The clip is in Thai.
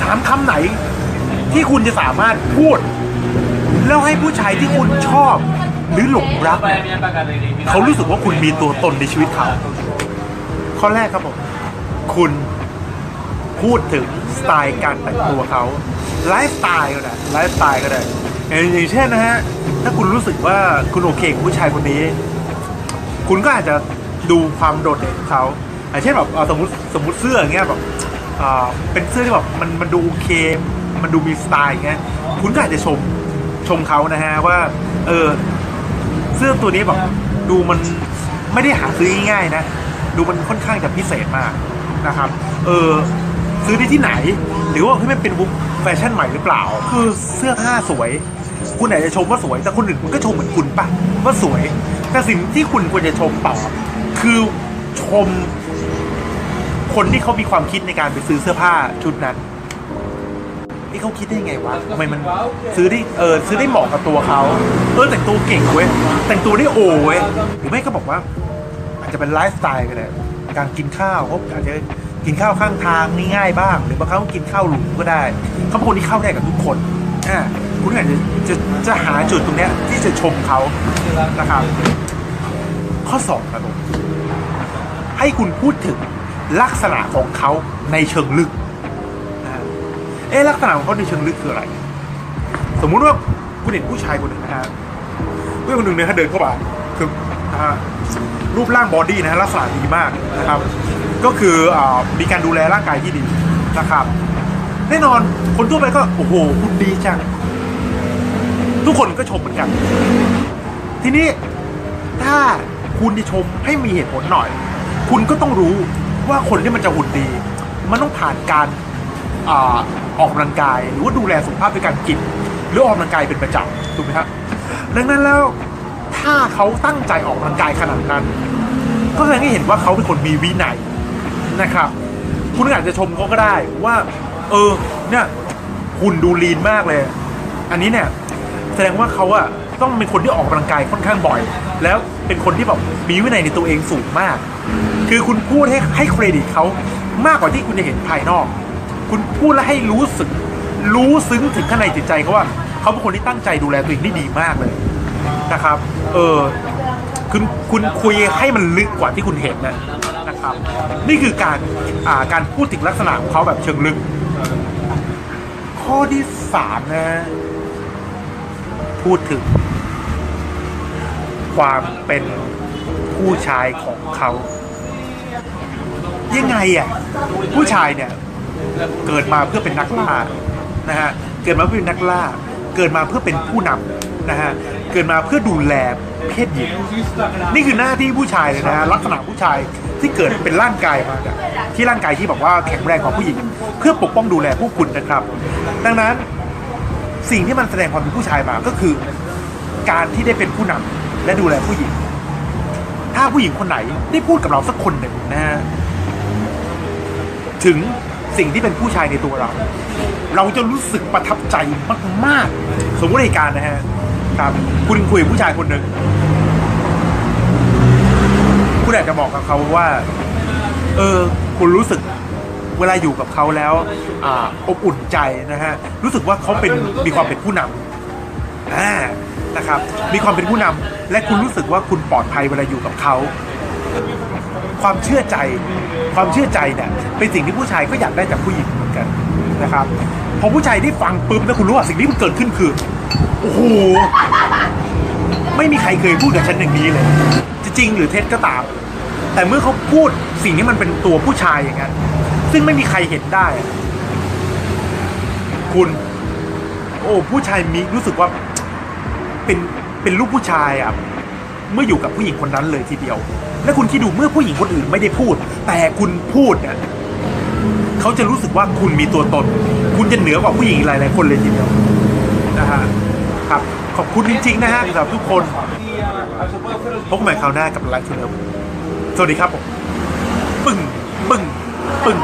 สามคำไหน ที่คุณจะสามารถพูด แล้วให้ผู้ชายที่คุณชอบ หรือหลงรัก เขารู้สึกว่าคุณมีตัวตนในชีวิตเขา ข้อแรกครับผม คุณพูดถึงสไตล์การแต่งตัวเขาไลฟ์สไตล์ก็ได้ไลฟ์สไตล์ก็ได้อย่างเช่นนะฮะ ถ้าคุณรู้สึกว่าคุณโอเคกับผู้ชายคนนี้ คุณก็อาจจะดูความโดดเด่นของเขาอย่างเช่นแบบสมมติสมมติเสื้ออย่างเงี้ยแบบ เป็นเสื้อที่แบบมันมันดูโอเค มันดูมีสไตล์อย่างเงี้ยคุณก็อาจจะชมชมเขานะฮะว่า เออ เสื้อตัวนี้แบบดูมันไม่ได้หาซื้อง่ายๆนะ ดูมันค่อนข้างจะพิเศษมากนะครับ เออซื้อได้ที่ไหน หรือว่าที่มันเป็นบุ๊กแฟชั่นใหม่หรือเปล่า คือเสื้อผ้าสวย คุณอาจจะชมว่าสวย แต่คนอื่นมันก็ชมเหมือนคุณปะว่าสวย แต่สิ่งที่คุณควรจะชมต่อคือชม คนที่เขามีความคิดในการไปซื้อเสื้อผ้าชุดนั้นนี่เขาคิดได้ยังไงวะทำไมมันซื้อได้เออซื้อได้เหมาะกับตัวเขาเออแต่งตัวเก่งเว้ยแต่งตัวได้โอเว้ยหรือไม่ก็บอกว่า อาจจะเป็นไลฟ์สไตล์ก็ได้การกินข้าวเขาอาจจะกินข้าวข้างทางนี่ง่ายบ้าง หรือบางครั้งก็กินข้าวหรูก็ได้เขาเป็นคนที่เข้าได้กับทุกคนอ่าคุณอาจจะจะจะหาจุดตรงเนี้ยที่จะชมเขานะครับข้อสองครับผมให้คุณพูดถึง ลักษณะของเขาในเชิงลึกเอ๊ลักษณะของเขาในเชิงลึกคืออะไร สมมุติว่าคุณเห็นผู้ชายคนหนึ่งนะฮะผู้คนหนึ่งเนี่ยถ้าเดินเข้ามาคือนะฮะรูปร่างบอดี้นะฮะลักษณะดีมากนะครับ ก็คืออมีการดูแลร่างกายที่ดีนะครับ แน่นอนคนทั่วไปก็โอ้โหคุณดีจัง ทุกคนก็ชมเหมือนกัน ทีนี้ถ้าคุณจะชมให้มีเหตุผลหน่อย คุณก็ต้องรู้ ว่าคนที่มันจะหุ่นดี มันต้องผ่านการอาออกกำลังกาย หรือว่าดูแลสุขภาพด้วยการกินหรือออกกำลังกายเป็นประจำถูกไหมครับดังนั้นแล้วถ้าเขาตั้งใจออกกำลังกายขนาดนั้น ก็แสดงให้เห็นว่าเขาเป็นคนมีวินัยนะครับ คุณอาจจะชมเขาก็ได้ว่า เออเนี่ยหุ่นดูลีนมากเลย อันนี้เนี่ยแสดงว่าเขาอะ ต้องเป็นคนที่ออกกำลังกายค่อนข้างบ่อย แล้วเป็นคนที่แบบมีวินัยในตัวเองสูงมาก คือคุณพูดให้ให้เครดิตเขามากกว่าที่คุณจะเห็นภายนอก คุณพูดแล้วให้รู้สึก รู้ซึ้งถึงข้างในจิตใจเขาว่าเขาเป็นคนที่ตั้งใจดูแลตัวเองได้ดีมากเลยนะครับ เออคุณคุณคุยให้มันลึกกว่าที่คุณเห็นนะนะครับนี่คือการอ่าการพูดถึงลักษณะของเขาแบบเชิงลึก ข้อที่สามนะ พูดถึง ความเป็นผู้ชายของเขา ยังไงอะผู้ชายเนี่ย เกิดมาเพื่อเป็นนักล่านะฮะเกิดมาเพื่อเป็นนักล่า เกิดมาเพื่อเป็นผู้นำนะฮะเกิดมาเพื่อดูแลเพศหญิงนี่คือหน้าที่ผู้ชายเลยนะลักษณะผู้ชายที่เกิดเป็นร่างกายมาเนี่ยที่ร่างกายที่แบบว่าแข็งแรงกว่าผู้หญิง เพื่อปกป้องดูแลผู้คุณนะครับ ดังนั้น สิ่งที่มันแสดงความเป็นผู้ชายมาก็คือ การที่ได้เป็นผู้นำและดูแลผู้หญิง ถ้าผู้หญิงคนไหนได้พูดกับเราสักคนหนึ่งนะฮะถึงสิ่งที่เป็นผู้ชายในตัวเรา เราจะรู้สึกประทับใจมากๆสมมติเหตุการณ์นะฮะครับคุณคุยกับผู้ชายคนหนึ่งคุณอาจจะบอกกับเขาว่า เออ คุณรู้สึก เวลาอยู่กับเขาแล้วอ่าอบอุ่นใจนะฮะรู้สึกว่าเขาเป็นมีความเป็นผู้นำอ่านะครับมีความเป็นผู้นำและคุณรู้สึกว่าคุณปลอดภัยเวลาอยู่กับเขา ความเชื่อใจ ความเชื่อใจเนี่ยเป็นสิ่งที่ผู้ชายก็อยากได้จากผู้หญิงเหมือนกันนะครับพอผู้ชายได้ฟังปุ๊บแล้วคุณรู้ว่าสิ่งที่มันเกิดขึ้นคือโอ้โหไม่มีใครเคยพูดกับฉันอย่างนี้เลย จะจริงหรือเท็จก็ตาม แต่เมื่อเขาพูดสิ่งที่มันเป็นตัวผู้ชายอย่างนั้น ซึ่งไม่มีใครเห็นได้ คุณ โอ้ผู้ชายมีรู้สึกว่า เป็นเป็นลูกผู้ชายอะเมื่ออยู่กับผู้หญิงคนนั้นเลยทีเดียว และคุณคิดดูเมื่อผู้หญิงคนอื่นไม่ได้พูด แต่คุณพูดเนี่ยเขาจะรู้สึกว่าคุณมีตัวตน คุณจะเหนือกว่าผู้หญิงหลายๆคนเลยทีเดียวนะฮะครับ ขอบคุณจริงๆนะฮะสำหรับทุกคนพบกันใหม่คราวหน้ากับไลฟ์ทูเลิฟสวัสดีครับผมปึ้งปึ้งปึ้ง